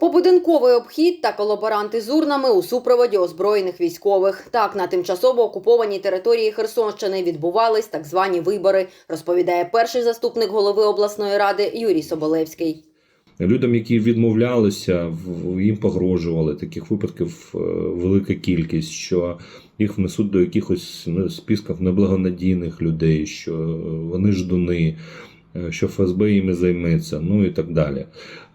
Побудинковий обхід та колаборанти з урнами у супроводі озброєних військових. Так, на тимчасово окупованій території Херсонщини відбувались так звані вибори, розповідає перший заступник голови обласної ради Юрій Соболевський. Людям, які відмовлялися, їм погрожували. Таких випадків е, велика кількість, що їх внесуть до якихось ну, списків неблагонадійних людей, що е, вони ждуни, що ФСБ їми займеться, ну і так далі.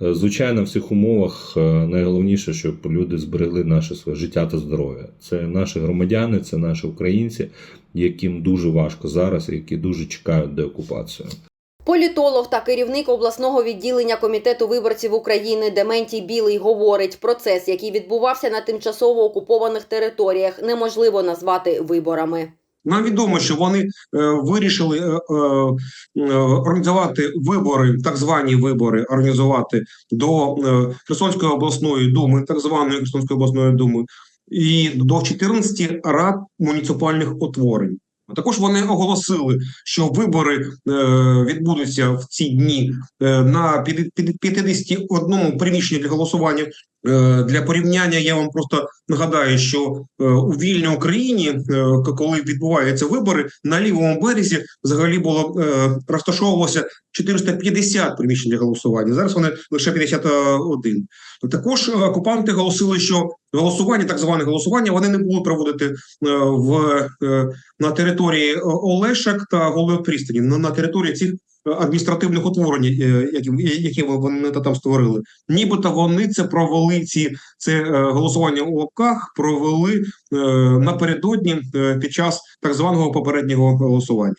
Е, Звичайно, в цих умовах е, найголовніше, щоб люди зберегли наше своє життя та здоров'я. Це наші громадяни, це наші українці, яким дуже важко зараз, які дуже чекають деокупацію. Політолог та керівник обласного відділення комітету виборців України Дементій Білий говорить, процес, який відбувався на тимчасово окупованих територіях, неможливо назвати виборами. Нам відомо, що вони е, вирішили е, е, організувати вибори, так звані вибори, організувати до Херсонської обласної думи, так званої Херсонської обласної думи, і до 14 рад муніципальних утворень. А Також вони оголосили, що вибори відбудуться в ці дні на п'яти- п'яти- 51 приміщенні для голосування. Е, Для порівняння я вам просто нагадаю, що е, у вільній Україні, е, коли відбуваються вибори, на лівому березі взагалі було розташовувалося 450 приміщень для голосування. Зараз вони лише 51. Також окупанти голосили, що голосування, так зване голосування, вони не будуть проводити в на території Олешек та Голеопристані, на, території цих адміністративних утворень, е, які, які вони там створили. Нібито вони це провели ці це е, голосування у лапках провели е, напередодні під час так званого попереднього голосування.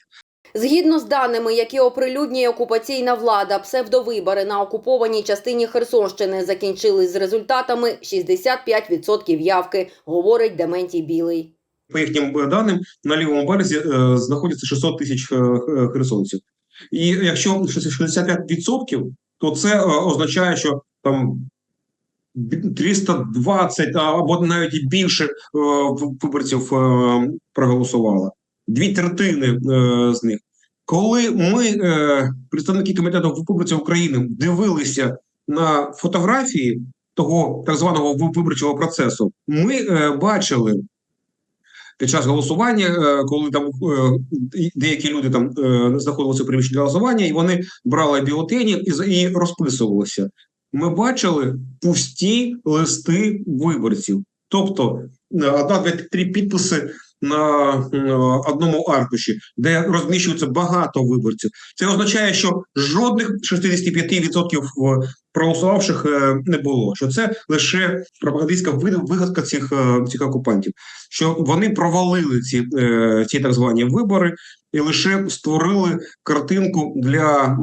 Згідно з даними, які оприлюднює окупаційна влада, псевдовибори на окупованій частині Херсонщини закінчились з результатами 65% явки, говорить Дементій Білий. По їхнім даним, на лівому березі знаходиться 600 тисяч херсонців. І якщо 65%, то це е, означає, що там 320 а, або навіть і більше е, виборців е, проголосувало. Дві третини з них. Коли ми, представники комітету виборців України, дивилися на фотографії того так званого виборчого процесу, ми бачили під час голосування, е, коли там е, деякі люди там е, знаходилися у приміщенні голосування, і вони брали бюлетені і, і розписувалися. Ми бачили пусті листи виборців, тобто е, одна, дві, три підписи на одному аркуші, де розміщується багато виборців. Це означає, що жодних 65% в- проголосувавших е, не було. Що це лише пропагандистська вигадка цих, е, цих окупантів що вони провалили ці, е, ці так звані вибори і лише створили картинку для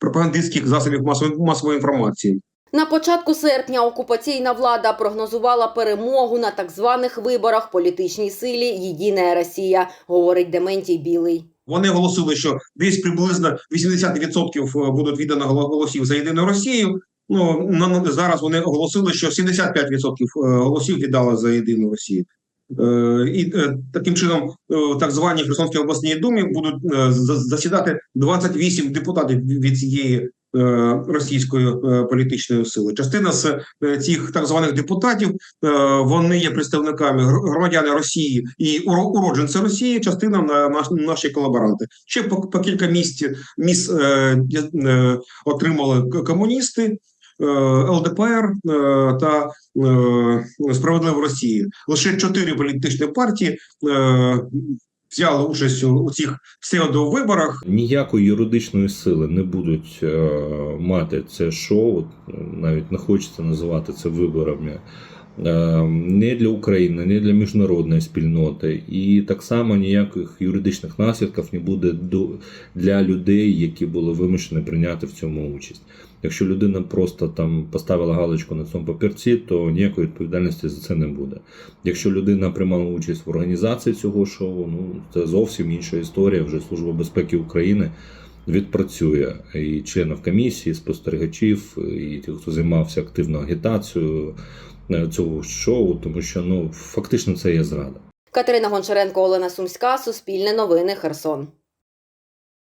пропагандистських засобів масової, масової інформації. На початку серпня окупаційна влада прогнозувала перемогу на так званих виборах політичній силі «Єдина Росія», говорить Дементій Білий. Вони оголосили, що десь приблизно 80% будуть віддано голосів за єдину Росію. Ну зараз вони оголосили, що 75% голосів віддали за єдину Росію. Е, і е, таким чином, е, так звані Херсонській обласній думі будуть е, засідати 28 депутатів від цієї е, російської е, політичної сили. Частина з е, цих так званих депутатів е, вони є представниками громадяни Росії і уро- уродженці Росії. Частина на наш, наші колаборанти. Ще по, кілька місць е, е, отримали комуністи. е, ЛДПР е, та е, справедливо Росії лише чотири політичні партії е, взяли участь у, цих псевдовиборах. Ніякої юридичної сили не будуть е, мати це шоу, навіть не хочеться називати це виборами. Е, Не для України, не для міжнародної спільноти, і так само ніяких юридичних наслідків не буде для людей, які були вимушені прийняти в цьому участь. Якщо людина просто там поставила галочку на цьому папірці, то ніякої відповідальності за це не буде. Якщо людина приймала участь в організації цього шоу, ну це зовсім інша історія. Вже Служба безпеки України відпрацює і членів комісії, спостерігачів, і тих, хто займався активно агітацією цього шоу, тому що ну фактично це є зрада. Катерина Гончаренко, Олена Сумська, Суспільне новини, Херсон.